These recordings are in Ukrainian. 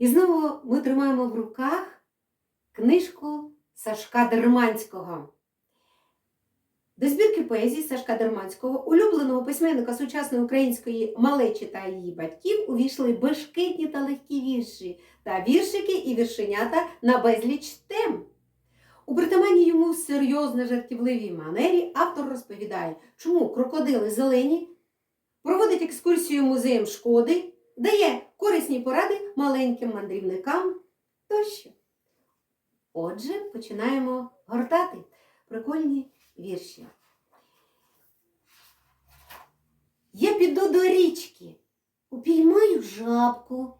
І знову ми тримаємо в руках книжку Сашка Дерманського. До збірки поезії Сашка Дерманського, улюбленого письменника сучасної української малечі та її батьків, увійшли безшкетні та легкі вірші та віршики і віршенята на безліч тем. У притаманній йому серйозно жартівливій манері автор розповідає, чому крокодили зелені, проводить екскурсію музеєм шкоди, дає корисні поради маленьким мандрівникам тощо. Отже, починаємо гортати прикольні вірші. Я піду до річки, упіймаю жабку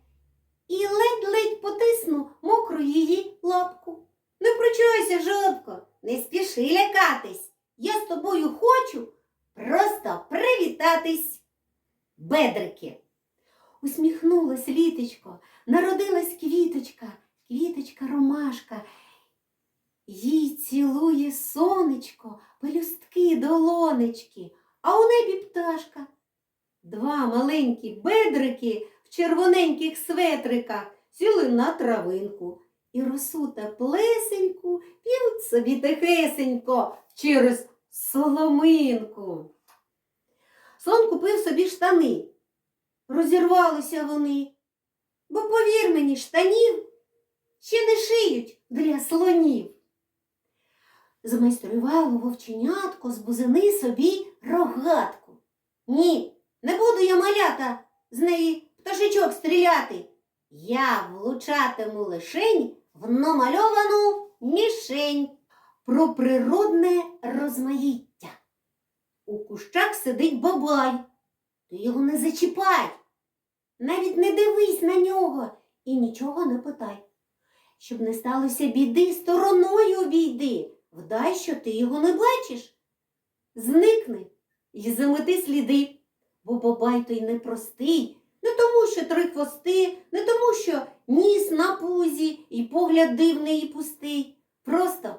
і ледь-ледь потисну мокру її лапку. Не пручайся, жабко, не спіши лякатись. Я з тобою хочу просто привітатись. Бедрики. Усміхнулась літочко, народилась квіточка, квіточка ромашка. Їй цілує сонечко, пелюстки долонечки, а у небі пташка. Два маленькі бедрики в червоненьких светриках сіли на травинку і росу теплесеньку п'ють собі тихесенько через соломинку. Сон купив собі штани. Розірвалися вони, бо, повір мені, штанів ще не шиють для слонів. Змайструвало вовченятко з бузини собі рогатку. Ні, не буду я малята з неї пташечок стріляти. Я влучатиму лишень в намальовану мішень про природне розмаїття. У кущах сидить бабай. Ти його не зачіпай. Навіть не дивись на нього і нічого не питай. Щоб не сталося біди, стороною обійди. Вдай, що ти його не бачиш. Зникни і замети сліди, бо бабай той непростий, не тому, що три хвости, не тому, що ніс на пузі і погляд дивний і пустий. Просто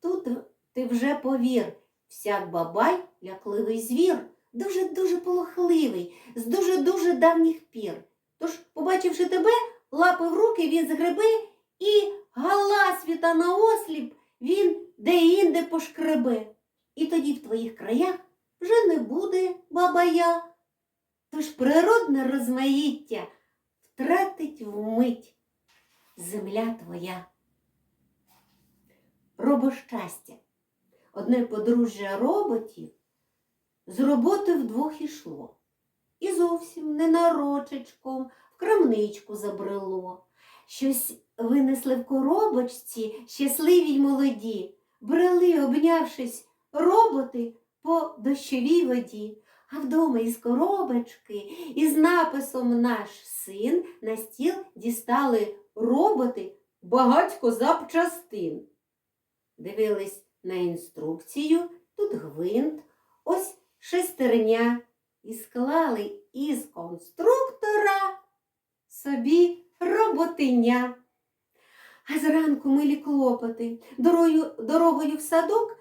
тут ти вже повір, всяк бабай лякливий звір, дуже-дуже полохливий, з дуже-дуже давніх пір. Тож, побачивши тебе, лапи в руки він згребе і галасвіта на осліп він де-інде пошкребе. І тоді в твоїх краях вже не буде бабая. Тож природне розмаїття втратить вмить земля твоя. Робощастя. Одне подружжя роботів з роботи вдвох ішло. І зовсім ненарочечком в крамничку забрело. Щось винесли в коробочці щасливі й молоді, брели, обнявшись, роботи по дощовій воді. А вдома із коробочки із написом Наш син на стіл дістали роботи багатько запчастин. Дивились на інструкцію, тут гвинт, ось шестерня, і склали із конструктора собі роботиня. А зранку милі клопоти, дорогою, дорогою в садок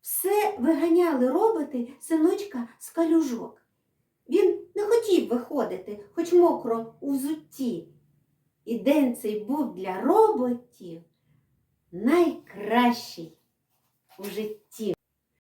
все виганяли роботи синочка з калюжок. Він не хотів виходити, хоч мокро у взутті. І день цей був для роботів найкращий у житті.